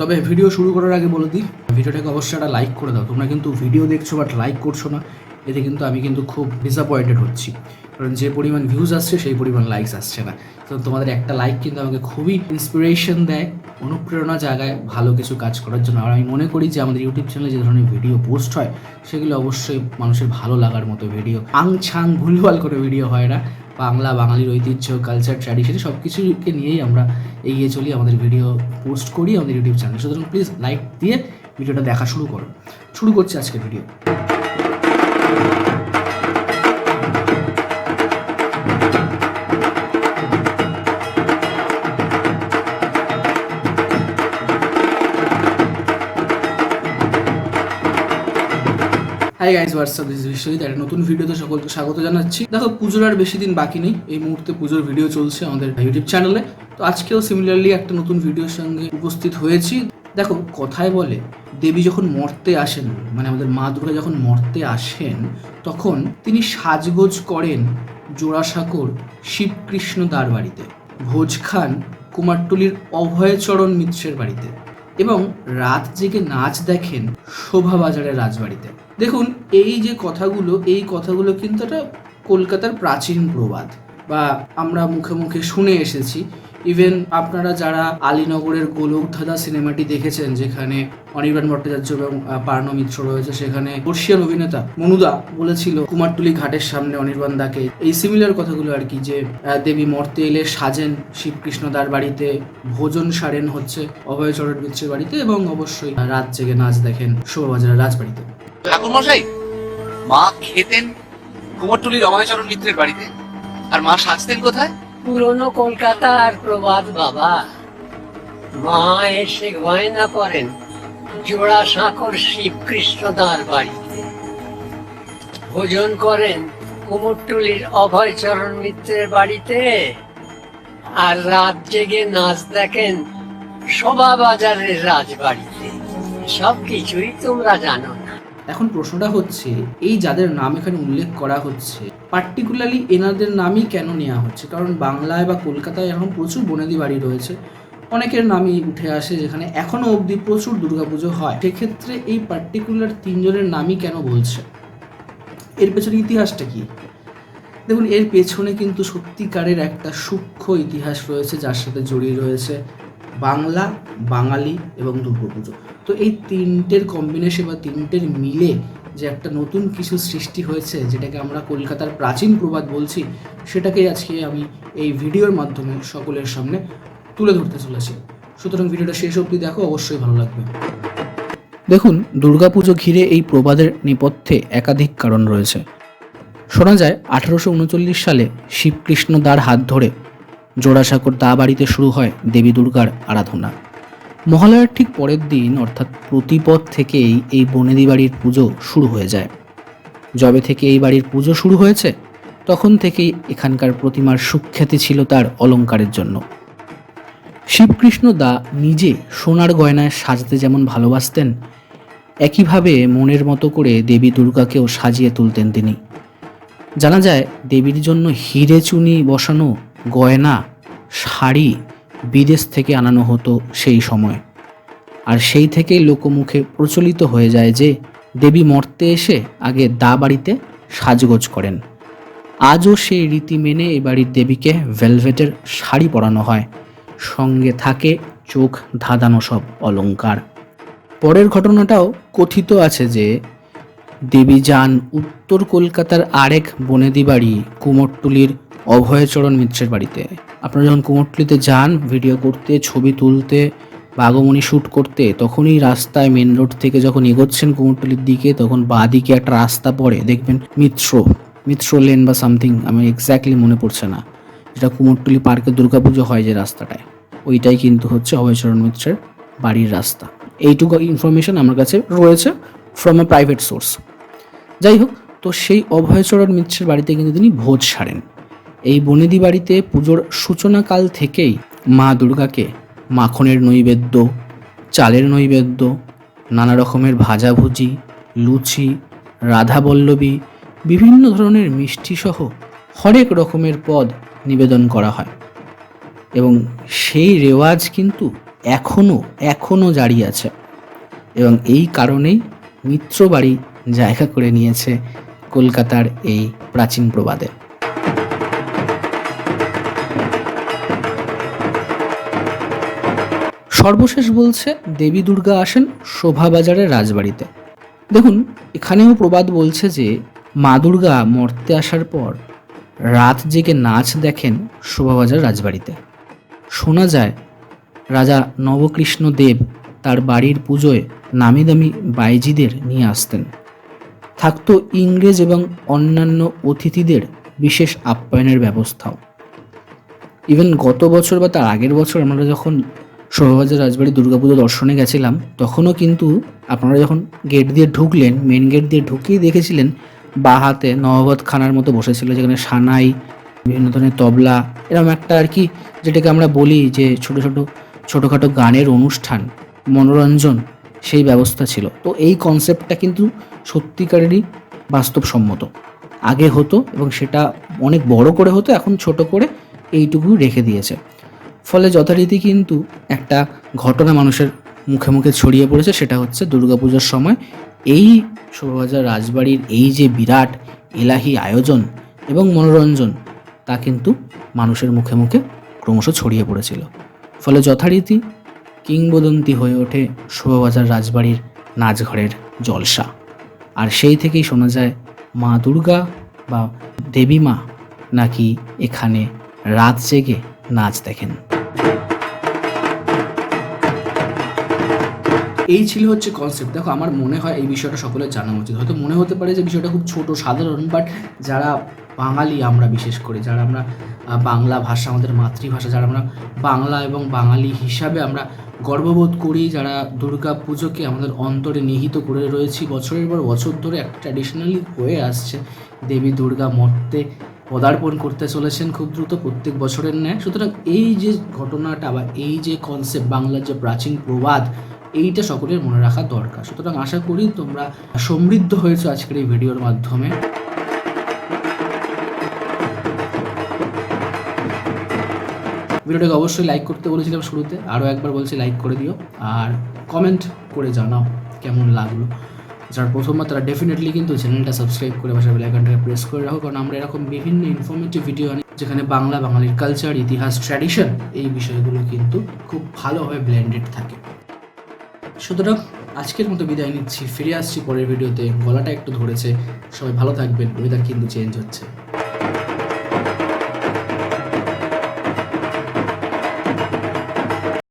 তবে ভিডিও শুরু করার আগে বলে দিই, ভিডিওটাকে অবশ্যই একটা লাইক করে দাও। তোমরা কিন্তু ভিডিও দেখছ বাট লাইক করছ না। এতে কিন্তু আমি কিন্তু খুব ডিসঅ্যাপয়েন্টেড হচ্ছি। কারণ যে পরিমাণ ভিউজ আসছে, সেই পরিমাণ লাইকস আসছে না। তো তোমাদের একটা লাইক কিন্তু আমাকে খুবই ইন্সপিরেশন দেয়, অনুপ্রেরণা জায়গায় ভালো কিছু কাজ করার জন্য। আর আমি মনে করি যে আমাদের ইউটিউব চ্যানেলে যে ধরনের ভিডিও পোস্ট হয়, সেগুলো অবশ্যই মানুষের ভালো লাগার মতো ভিডিও আং ছাং ভুলভাল করে ভিডিও হয় না। বাংলা, বাঙালির ঐতিহ্য কালচার ট্র্যাডিশন সব কিছুকে নিয়েই আমরা এগিয়ে চলি, আমাদের ভিডিও পোস্ট করি, আমাদের ইউটিউব চ্যানেল সুতরাং প্লিজ লাইক দিয়ে ভিডিওটা দেখা শুরু করো। শুরু করছি আজকের video hi guys what's up this Biswajit একটা নতুন ভিডিওতে সকলকে স্বাগত জানাচ্ছি। দেখো, পুজোর আর বেশি দিন বাকি নেই। এই মুহূর্তে পুজোর ভিডিও চলছে আমাদের ইউটিউব চ্যানেলে তো আজকেও সিমিলারলি একটা নতুন ভিডিওর সঙ্গে উপস্থিত হয়েছি। দেখো, কথায় বলে, দেবী যখন মর্তে আসেন মানে আমাদের মা দুর্গা যখন মর্তে আসেন, তখন তিনি সাজগোজ করেন জোড়াসাঁকোর শিবকৃষ্ণ দ্বার বাড়িতে। ভোজ খান কুমারটুলির অভয়চরণ মিত্রের বাড়িতে। এবং রাত জেগে নাচ দেখেন শোভাবাজারের রাজবাড়িতে। দেখুন, এই যে কথাগুলো, এই কথাগুলো কিন্তু একটা কলকাতার প্রাচীন প্রবাদ বা আমরা মুখে মুখে শুনে এসেছি। ইভেন আপনারা যারা আলীনগরের গোলকধাঁধা সিনেমাটি দেখেছেন, যেখানে অনির্বাণ ভট্টাচার্য এবং পার্নো মিত্র রয়েছে, সেখানে বর্ষিয়ান অভিনেতা মনুদা বলেছিল, কুমারটুলি ঘাটের সামনে অনির্বাণ দাকে। এই সিমিলার কথাগুলো আর কি, যে দেবী মর্তে এলে সাজেন শিবকৃষ্ণ দার বাড়িতে ভোজন সারেন হচ্ছে অভয়চরণ মিত্রের বাড়িতে এবং অবশ্যই রাত জেগে নাচ দেখেন শোভাবাজারের রাজবাড়িতে। ঠাকুর মশাই, মা খেতেন কুমোরটুলির অভয়চরণ মিত্রের বাড়িতে, আর মা সাজতেন কোথায়? পুরনো কলকাতার প্রবাদ, বাবা। মা এসে গয়না করেন জোড়া সাঁকর শিবকৃষ্ণদার বাড়িতে। ভোজন করেন কুমোরটুলির অভয়চরণ মিত্রের বাড়িতে। আর রাত জেগে নাচ দেখেন শোভা বাজারের রাজবাড়িতে। সব কিছুই তোমরা জানো। এখন প্রশ্নটা হচ্ছে, এই যাদের নাম এখানে উল্লেখ করা হচ্ছে পার্টিকুলারলি এনাদের নামই কেন নেওয়া হচ্ছে? কারণ বাংলায় বা কলকাতায় এখন প্রচুর বনেদি বাড়ি রয়েছে। অনেকের নামই উঠে আসে যেখানে এখনও অবধি প্রচুর দুর্গাপুজো হয়। সেক্ষেত্রে এই পার্টিকুলার তিনজনের নামই কেন বলছে? এর পেছনে ইতিহাসটা কি? দেখুন, এর পেছনে কিন্তু সত্যিকারের একটা সূক্ষ্ম ইতিহাস রয়েছে যার সাথে জড়িয়ে রয়েছে বাংলা, বাঙালি এবং দুর্গাপুজো। তো এই তিনটের কম্বিনেশন বা তিনটের মিলে যে একটা নতুন কিছু সৃষ্টি হয়েছে, যেটাকে আমরা কলকাতার প্রাচীন প্রবাদ বলছি সেটাকে আজকে আমি এই ভিডিওর মাধ্যমে সকলের সামনে তুলে ধরতে চলেছি। সুতরাং ভিডিওটা শেষ অবধি দেখো, অবশ্যই ভালো লাগবে। দেখুন, দুর্গাপুজো ঘিরে এই প্রবাদের নেপথ্যে একাধিক কারণ রয়েছে। শোনা যায়, আঠারোশো উনচল্লিশ সালে শিবকৃষ্ণ দ্বার হাত ধরে জোড়াসাঁকোর দা বাড়িতে শুরু হয় দেবী দুর্গার আরাধনা। মহালয়ার ঠিক পরের দিন, অর্থাৎ প্রতিপদ থেকেই এই বনেদি বাড়ির পুজো শুরু হয়ে যায়। যবে থেকে এই বাড়ির পুজো শুরু হয়েছে, তখন থেকেই এখানকার প্রতিমার সুখ্যাতি ছিল তার অলংকারের জন্য। শিবকৃষ্ণ দা নিজে সোনার গয়নায় সাজাতে যেমন ভালোবাসতেন, একইভাবে মনের মতো করে দেবী দুর্গাকেও সাজিয়ে তুলতেন তিনি। জানা যায়, দেবীর জন্য হিরে চুনি বসানো গয়না, শাড়ি বিদেশ থেকে আনানো হতো সেই সময়। আর সেই থেকেই লোকমুখে প্রচলিত হয়ে যায় যে, দেবী মর্তে এসে আগে দা বাড়িতে সাজগোজ করেন। আজও সেই রীতি মেনে এই বাড়ির দেবীকে ভেলভেটের শাড়ি পরানো হয়। সঙ্গে থাকে চোখ ধাঁধানো সব অলংকার। পরের ঘটনাটাও কথিত আছে যে দেবী যান উত্তর কলকাতার আরেক বনেদি বাড়ি, কুমোরটুলির অভয়চরণ মিত্রের বাড়িতে। আপনারা যখন কুমোরটুলিতে যান ভিডিও করতে, ছবি তুলতে বা আগমনী শ্যুট করতে, তখনই রাস্তায় মেন রোড থেকে যখন এগোচ্ছেন কুমোরটুলির দিকে, তখন বাঁ দিকে একটা রাস্তা পড়ে, দেখবেন মিত্র মিত্র লেন বা সামথিং আমি এক্স্যাক্টলি মনে পড়ছে না। যেটা কুমোরটুলি পার্কে দুর্গাপুজো হয় যে রাস্তাটায়। ওইটাই কিন্তু হচ্ছে অভয়চরণ মিত্রের বাড়ির রাস্তা। এইটুকু ইনফরমেশন আমার কাছে রয়েছে ফ্রম এ প্রাইভেট সোর্স যাই হোক তো সেই অভয়চরণ মিত্রের বাড়িতে কিন্তু তিনি ভোজ সারেন। এই বনেদি বাড়িতে পুজোর সূচনাকাল থেকেই মা দুর্গাকে মাখনের নৈবেদ্য, চালের নৈবেদ্য, নানা রকমের ভাজাভুজি, লুচি রাধাবল্লভী বিভিন্ন ধরনের মিষ্টি সহ হরেক রকমের পদ নিবেদন করা হয়। এবং সেই রেওয়াজ কিন্তু এখনও এখনও জারি আছে। এবং এই কারণেই মিত্রবাড়ি জায়গা করে নিয়েছে কলকাতার এই প্রাচীন প্রবাদে। সর্বশেষ বলছে, দেবী দুর্গা আসেন শোভাবাজারের রাজবাড়িতে। দেখুন, এখানেও প্রবাদ বলছে যে, মা দুর্গা মর্তে আসার পর রাত জেগে নাচ দেখেন শোভাবাজার রাজবাড়িতে। শোনা যায়, রাজা নবকৃষ্ণ দেব তার বাড়ির পুজোয় নামি দামি বাইজিদের নিয়ে আসতেন। থাকতো ইংরেজ এবং অন্যান্য অতিথিদের বিশেষ আপ্যায়নের ব্যবস্থাও। ইভেন গত বছর বা তার আগের বছর আমরা যখন শোভাবাজার রাজবাড়ি দুর্গাপুজো দর্শনে গেছিলাম, তখনও কিন্তু আপনারা যখন গেট দিয়ে ঢুকলেন মেন গেট দিয়ে ঢুকেই দেখেছিলেন, বা হাতে নবাবত খানার মতো বসেছিল, যেখানে সানাই, বিভিন্ন ধরনের তবলা, এরকম একটা আর কি, যেটাকে আমরা বলি যে ছোট ছোট, ছোটোখাটো গানের অনুষ্ঠান, মনোরঞ্জন। সেই ব্যবস্থা ছিল। তো এই কনসেপ্টটা কিন্তু সত্যিকারেরই বাস্তবসম্মত। আগে হতো এবং সেটা অনেক বড় করে হতো, এখন ছোট করে এইটুকু রেখে দিয়েছে। ফলে যথারীতি কিন্তু একটা ঘটনা মানুষের মুখে মুখে ছড়িয়ে পড়েছে, সেটা হচ্ছে দুর্গাপুজোর সময় এই শোভাবাজার রাজবাড়ির এই যে বিরাট এলাহি আয়োজন এবং মনোরঞ্জন, তা কিন্তু মানুষের মুখে মুখে ক্রমশ ছড়িয়ে পড়েছিল। ফলে যথারীতি কিংবদন্তি হয়ে ওঠে শোভাবাজার রাজবাড়ির নাচঘরের জলসা। আর সেই থেকেই শোনা যায়, মা দুর্গা বা দেবী মা নাকি এখানে রাত জেগে নাচ দেখেন। এই ছিল হচ্ছে কনসেপ্ট দেখো, আমার মনে হয় এই বিষয়টা সকলের জানা উচিত। হয়তো মনে হতে পারে যে বিষয়টা খুব ছোট, সাধারণ বাট যারা বাঙালি আমরা বিশেষ করে, যারা আমরা বাংলা ভাষা, আমাদের মাতৃভাষা, যারা আমরা বাংলা এবং বাঙালি হিসাবে আমরা গর্ববোধ করি, যারা দুর্গা পুজোকে আমাদের অন্তরে নিহিত করে রয়েছি। বছরের পর বছর ধরে একটা ট্র্যাডিশনালি হয়ে আসছে। দেবী দুর্গা মর্তে পদার্পণ করতে চলেছেন খুব দ্রুত প্রত্যেক বছরের ন্যায়। সুতরাং এই যে ঘটনাটা বা এই যে কনসেপ্ট বাংলার যে প্রাচীন প্রবাদ, এইটা সকলের মনে রাখা দরকার। সুতরাং আশা করি তোমরা সমৃদ্ধ হয়েছো আজকের এই ভিডিওর মাধ্যমে। ভিডিওটাকে অবশ্যই লাইক করতে বলেছিলাম শুরুতে আরও একবার বলছি লাইক করে দিও, আর কমেন্ট করে জানাও কেমন লাগল। যারা প্রথমবার, তারা ডেফিনেটলি কিন্তু চ্যানেলটা সাবস্ক্রাইব করে পাশে বেলাইকনটাকে প্রেস করে রাখো, কারণ আমরা এরকম বিভিন্ন ইনফরমেটিভ ভিডিও আনি, যেখানে বাংলা, বাঙালির কালচার ইতিহাস ট্র্যাডিশন এই বিষয়গুলো কিন্তু খুব ভালোভাবে ব্লেন্ডেড থাকে। সুতরাং আজকের মতো বিদায় নিচ্ছি, ফিরে আসছি পরের ভিডিওতে গলাটা একটু ধরেছে, সবাই ভালো থাকবেন ওয়েদার কিন্তু চেঞ্জ হচ্ছে।